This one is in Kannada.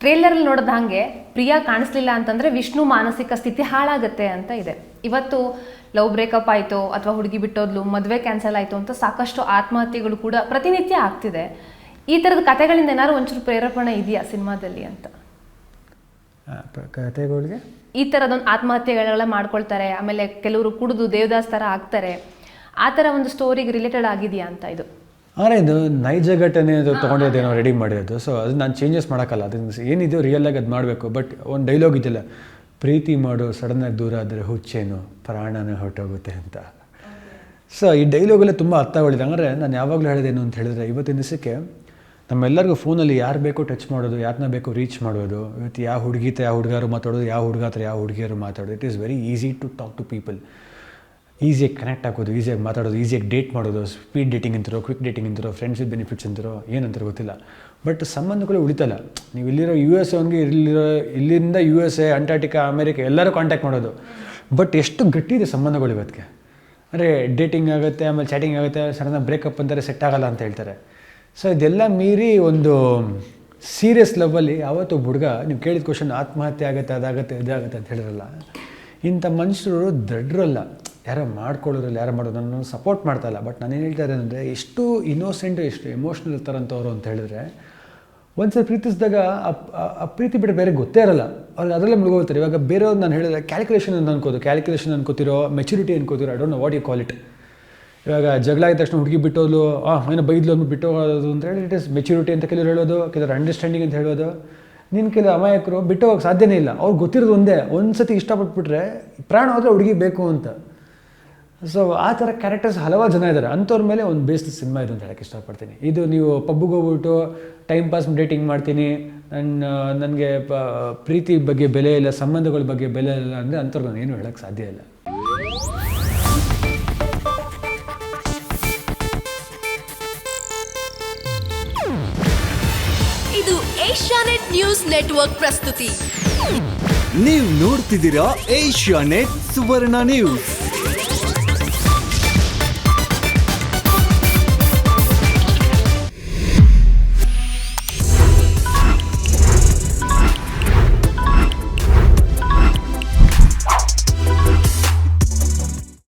ಟ್ರೇಲರಲ್ಲಿ ನೋಡಿದ ಹಾಗೆ ಪ್ರಿಯಾ ಕಾಣಿಸ್ಲಿಲ್ಲ ಅಂತಂದ್ರೆ ವಿಷ್ಣು ಮಾನಸಿಕ ಸ್ಥಿತಿ ಹಾಳಾಗತ್ತೆ ಅಂತ ಇದೆ. ಇವತ್ತು ಲವ್ ಬ್ರೇಕಪ್ ಆಯಿತು ಅಥವಾ ಹುಡುಗಿ ಬಿಟ್ಟೋದ್ಲು ಮದುವೆ ಕ್ಯಾನ್ಸಲ್ ಆಯಿತು ಅಂತ ಸಾಕಷ್ಟು ಆತ್ಮಹತ್ಯೆಗಳು ಕೂಡ ಪ್ರತಿನಿತ್ಯ ಆಗ್ತಿದೆ. ಈ ಥರದ ಕಥೆಗಳಿಂದ ಏನಾದ್ರು ಒಂಚೂರು ಪ್ರೇರೇಪಣೆ ಇದೆಯಾ ಸಿನಿಮಾದಲ್ಲಿ ಅಂತ? ಕಥೆಗಳಿಗೆ ಈ ಥರದೊಂದು ಆತ್ಮಹತ್ಯೆಗಳೆಲ್ಲ ಮಾಡ್ಕೊಳ್ತಾರೆ ಆಮೇಲೆ ಕೆಲವರು ಕುಡಿದು ದೇವದಾಸ್ ಥರ ಆಗ್ತಾರೆ. ಆ ಥರ ಒಂದು ಸ್ಟೋರಿಗೆ ರಿಲೇಟೆಡ್ ಆಗಿದೆಯಾ ಅಂತ ಇದು? ಆದರೆ ಇದು ನೈಜ ಘಟನೆ ಅದು ತೊಗೊಂಡಿದ್ದೇನೋ ರೆಡಿ ಮಾಡಿರೋದು. ಸೊ ಅದು ನಾನು ಚೇಂಜಸ್ ಮಾಡೋಕ್ಕಲ್ಲ. ಅದನ್ನು ಏನಿದೆಯೋ ರಿಯಲಾಗಿ ಅದು ಮಾಡಬೇಕು. ಬಟ್ ಒಂದು ಡೈಲಾಗ್ ಇದೆಯಲ್ಲ ಪ್ರೀತಿ ಮಾಡು ಸಡನ್ನಾಗಿ ದೂರ ಆದರೆ ಹುಚ್ಚೇನು ಪ್ರಾಣನೇ ಹೊರಟೋಗುತ್ತೆ ಅಂತ. ಸೊ ಈ ಡೈಲಾಗಲ್ಲೇ ತುಂಬ ಅರ್ಥಗಳಿದೆ ಅಂದರೆ ನಾನು ಯಾವಾಗಲೂ ಹೇಳಿದೇನು ಅಂತ ಹೇಳಿದ್ರೆ ಇವತ್ತಿನ ದಿವಸಕ್ಕೆ ನಮ್ಮೆಲ್ಲರಿಗೂ ಫೋನಲ್ಲಿ ಯಾರು ಬೇಕೋ ಟಚ್ ಮಾಡೋದು ಯಾರನ್ನ ಬೇಕೋ ರೀಚ್ ಮಾಡೋದು ಇವತ್ತು ಯಾವ ಹುಡುಗಿ ಯಾವ ಹುಡುಗರು ಮಾತಾಡೋದು ಯಾವ ಹುಡುಗ ಹತ್ರ ಯಾವ ಹುಡುಗಿಯರು ಮಾತಾಡೋದು it is very easy to talk to people ಈಸಿಯಾಗಿ ಕನೆಕ್ಟ್ ಆಗೋದು ಈಸಿಯಾಗಿ ಮಾತಾಡೋದು ಈಸಿಯಾಗಿ ಡೇಟ್ ಮಾಡೋದು ಸ್ಪೀಡ್ ಡೇಟಿಂಗ್ ಅಂತಿರೋ ಕ್ವಿಕ್ ಡೇಟಿಂಗ್ ಅಂತಾರೋ ಫ್ರೆಂಡ್ಸ್ ವಿತ್ ಬೆನಿಫಿಟ್ಸ್ ಅಂತಾರೋ, ಏನಂತಾರೋ ಗೊತ್ತಿಲ್ಲ. ಬಟ್ ಸಂಬಂಧಗಳು ಉಳಿತಲ್ಲ. ನೀವು ಇಲ್ಲಿರೋ ಯು ಎಸ್ ಅವನಿಗೆ, ಇಲ್ಲಿರೋ, ಇಲ್ಲಿಂದ U S A Antarctica America ಎಲ್ಲರೂ ಕಾಂಟ್ಯಾಕ್ಟ್ ಮಾಡೋದು. ಬಟ್ ಎಷ್ಟು ಗಟ್ಟಿ ಇದೆ ಸಂಬಂಧಗಳು ಇವತ್ತಿಗೆ ಅಂದರೆ ಡೇಟಿಂಗ್ ಆಗುತ್ತೆ, ಆಮೇಲೆ ಚಾಟಿಂಗ್ ಆಗುತ್ತೆ ಸಡನ್ನ ಬ್ರೇಕಪ್ ಅಂತಾರೆ ಸೆಟ್ ಆಗಲ್ಲ ಅಂತ ಹೇಳ್ತಾರೆ. ಸೊ ಇದೆಲ್ಲ ಮೀರಿ ಒಂದು ಸೀರಿಯಸ್ ಲೆವಲ್ಲಿ ಒಬ್ಬ ಹುಡುಗ, ನೀವು ಕೇಳಿದ ಕ್ವಶನ್ ಆತ್ಮಹತ್ಯೆ ಆಗುತ್ತೆ, ಅದಾಗುತ್ತೆ, ಇದಾಗುತ್ತೆ ಅಂತ ಹೇಳಿರಲ್ಲ ಇಂಥ ಮನುಷ್ಯರು ದಡ್ರಲ್ಲ. ಯಾರೋ ಮಾಡ್ಕೊಳ್ಳೋದ್ರಲ್ಲಿ ಯಾರೋ ಮಾಡೋದು, ನನ್ನನ್ನು ಸಪೋರ್ಟ್ ಮಾಡ್ತಾ ಇಲ್ಲ. ಬಟ್ ನಾನು ಏನು ಹೇಳ್ತಾ ಇದ್ದೇನೆ ಅಂದರೆ, ಎಷ್ಟು ಇನ್ನೋಸೆಂಟು ಎಷ್ಟು ಎಮೋಷ್ನಲ್ ಇರ್ತಾರಂಥವ್ರು ಅಂತ ಹೇಳಿದ್ರೆ, ಒಂದ್ಸಲ ಪ್ರೀತಿಸಿದಾಗ ಆ- ಪ್ರೀತಿ ಬಿಟ್ಟರೆ ಬೇರೆ ಗೊತ್ತೇ ಇರಲ್ಲ. ಅವ್ರಿಗೆ ಅದರಲ್ಲೇ ಮುಳುಗೋಗ್ತಾರೆ. ಇವಾಗ ಬೇರೆಯವ್ರು ನಾನು ಹೇಳಿದ್ರೆ ಕ್ಯಾಲ್ಕುಲೇಷನ್ ಅಂತ ಅನ್ಕೋದು ಕ್ಯಾಲ್ಕುಲೇಷನ್ ಅನ್ಕೋತಿರೋ maturity ಅನ್ಕೋತಿರೋ I don't know what you call ಇವಾಗ ಜಗಳ ಆಗಿದ ತಕ್ಷಣ ಹುಡುಗಿ ಬಿಟ್ಟೋದು ಆ, ಏನೋ ಬೈದ್ಲು ಅಂದ್ಬಿಟ್ಟು ಬಿಟ್ಟು ಹೋಗೋದು ಅಂತ ಹೇಳಿ ಇಟ್ ಇಸ್ ಮೆಚುರಿಟಿ ಅಂತ ಕೆಲವರು ಹೇಳೋದು, ಕೆಲವರು ಅಂಡರ್ಸ್ಟ್ಯಾಂಡಿಂಗ್ ಅಂತ ಹೇಳೋದು. ನಿನ್ನ ಕೆಲವು ಅಮಾಯಕರು ಬಿಟ್ಟು ಹೋಗೋಕ್ಕೆ ಸಾಧ್ಯನೇ ಇಲ್ಲ. ಅವ್ರು ಗೊತ್ತಿರೋದು ಒಂದೇ. ಒಂದು ಸತಿ ಇಷ್ಟಪಟ್ಬಿಟ್ರೆ, ಪ್ರಾಣ ಹೋದ್ರೆ ಹುಡುಗಿ ಬೇಕು ಅಂತ. ಸೊ ಆ ಥರ ಕ್ಯಾರೆಕ್ಟರ್ಸ್ ಹಲವಾರು ಜನ ಇದ್ದಾರೆ. ಅಂಥವ್ರ ಮೇಲೆ ಒಂದು ಬೇಸ್ಡ್ ಸಿನಿಮಾ ಇದು ಅಂತ ಹೇಳಕ್ಕೆ ಇಷ್ಟಪಡ್ತೀನಿ. ಇದು ನೀವು ಪಬ್ಬಿಗೆ ಹೋಗ್ಬಿಟ್ಟು ಟೈಮ್ ಪಾಸ್ ಡೇಟಿಂಗ್ ಮಾಡ್ತೀನಿ. ನನ್ನ ನನಗೆ ಪ್ರೀತಿ ಬಗ್ಗೆ ಬೆಲೆ ಇಲ್ಲ ಸಂಬಂಧಗಳ ಬಗ್ಗೆ ಬೆಲೆ ಇಲ್ಲ ಅಂದರೆ ಅಂಥವ್ರು ನಾನು ಏನು ಹೇಳೋಕ್ಕೆ ಸಾಧ್ಯ ಇಲ್ಲ. ಇದು ಏಷ್ಯಾನೆಟ್ ನ್ಯೂಸ್ ನೆಟ್ವರ್ಕ್ ಪ್ರಸ್ತುತಿ. ನೀವು ನೋಡ್ತಿದ್ದೀರಾ ಏಷ್ಯಾನೆಟ್ ಸುವರ್ಣ ನ್ಯೂಸ್